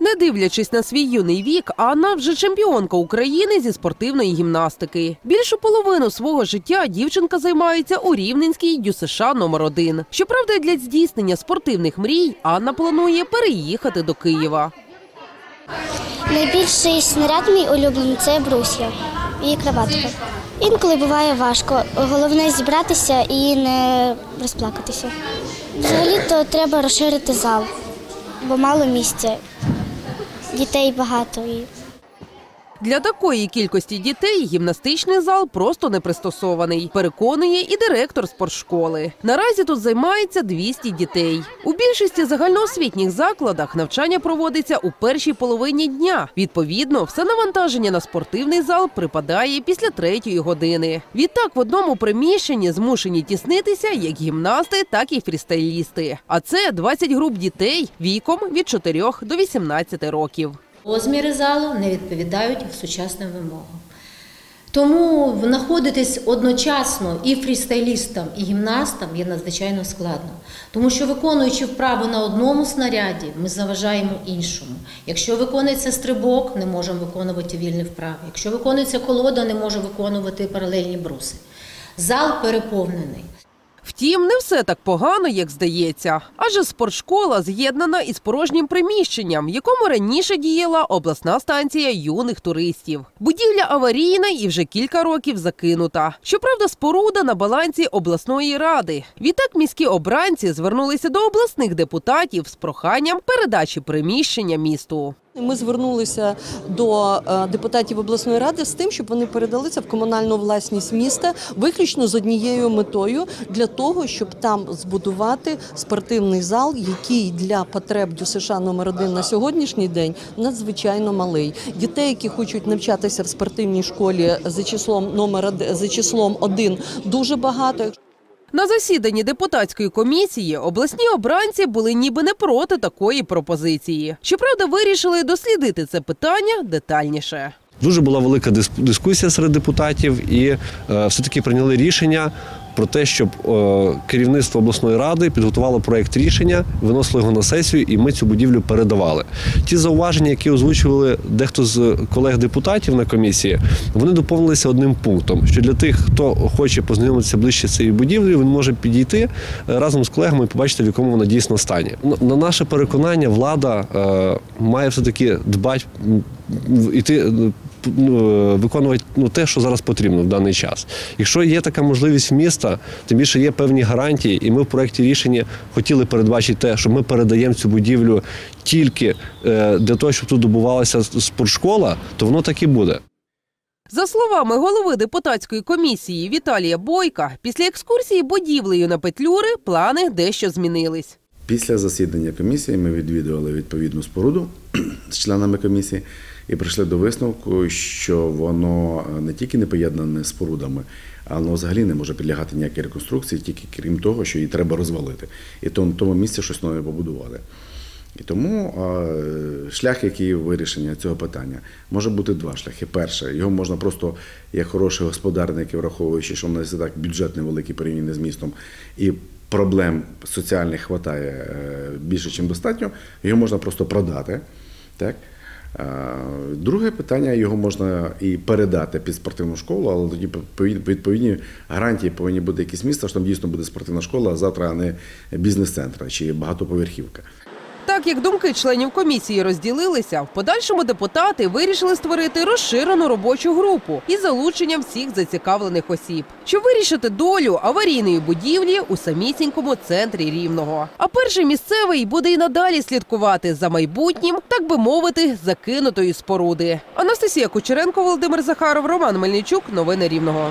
Не дивлячись на свій юний вік, Анна вже чемпіонка України зі спортивної гімнастики. Більшу половину свого життя дівчинка займається у Рівненській ДЮСШ номер 1 Щоправда, для здійснення спортивних мрій Анна планує переїхати до Києва. Найбільший снаряд мій улюблений це брусья і краватка. Інколи буває важко. Головне зібратися і не розплакатися. Взагалі-то треба розширити зал, бо мало місця. Дітей багато. Для такої кількості дітей гімнастичний зал просто не пристосований, переконує і директор спортшколи. Наразі тут займається 200 дітей. У більшості загальноосвітніх закладах навчання проводиться у першій половині дня. Відповідно, все навантаження на спортивний зал припадає після третьої години. Відтак в одному приміщенні змушені тіснитися як гімнасти, так і фрістайлісти. А це 20 груп дітей віком від 4 до 18 років. Розміри залу не відповідають сучасним вимогам. Тому знаходитись одночасно і фрістайлістам, і гімнастам є надзвичайно складно. Тому що виконуючи вправу на одному снаряді, ми заважаємо іншому. Якщо виконується стрибок, не можемо виконувати вільні вправи. Якщо виконується колода, не можемо виконувати паралельні бруси. Зал переповнений. Втім, не все так погано, як здається. Адже спортшкола з'єднана із порожнім приміщенням, в якому раніше діяла обласна станція юних туристів. Будівля аварійна і вже кілька років закинута. Щоправда, споруда на балансі обласної ради. Відтак міські обранці звернулися до обласних депутатів з проханням передачі приміщення місту. Ми звернулися до е, депутатів обласної ради з тим, щоб вони передали це в комунальну власність міста, виключно з однією метою для того, щоб там збудувати спортивний зал, який для потреб ДЮСШ номер 1 на сьогоднішній день надзвичайно малий. Дітей, які хочуть навчатися в спортивній школі за числом номер за числом 1, дуже багато. На засіданні депутатської комісії обласні обранці були ніби не проти такої пропозиції. Щоправда, вирішили дослідити це питання детальніше. Дуже була велика дис- дискусія серед депутатів, і е, все-таки прийняли рішення про те, щоб е, керівництво обласної ради підготувало проект рішення, виносило його на сесію, і ми цю будівлю передавали. Ті зауваження, які озвучували дехто з колег-депутатів на комісії, вони доповнилися одним пунктом: що для тих, хто хоче познайомитися ближче з цією будівлею, він може підійти е, разом з колегами і побачити, в якому вона дійсно стані. На- На наше переконання, влада е, має все таки дбати іти. Е, ну, виконувати ну, те, що зараз потрібно в даний час. Якщо є така можливість міста, тим більше є певні гарантії, і ми в проєкті рішення хотіли передбачити те, що ми передаємо цю будівлю тільки е, для того, щоб тут добувалася спортшкола, то воно так і буде. За словами голови депутатської комісії Віталія Бойка, після екскурсії будівлею на Петлюри плани дещо змінились. Після засідання комісії ми відвідували відповідну споруду з членами комісії і прийшли до висновку, що воно е, не тільки не поєднане з спорудами, а взагалі не може підлягати ніякій реконструкції, тільки крім того, що її треба розвалити. І то на тому місці щось нове побудувати. І тому е, шлях, який вирішення цього питання, може бути два шляхи. Перше, його можна просто як хороший господарник, враховуючи, що в нас і так бюджет невеликий порівняно з містом, і проблем соціальних вистачає е, більше, ніж достатньо, його можна просто продати. Так? Е, Друге питання, його можна і передати під спортивну школу, але тоді відповідні- гарантії повинні бути якісь міста, що там дійсно буде спортивна школа, а завтра а не бізнес-центр чи багатоповерхівка. Так як думки членів комісії розділилися, в подальшому депутати вирішили створити розширену робочу групу із залученням всіх зацікавлених осіб, щоб вирішити долю аварійної будівлі у самісінькому центрі рівного. А перший місцевий буде і надалі слідкувати за майбутнім, так би мовити, закинутої споруди. Анастасія Кучеренко, Володимир Захаров, Роман Мельничук. Новини Рівного.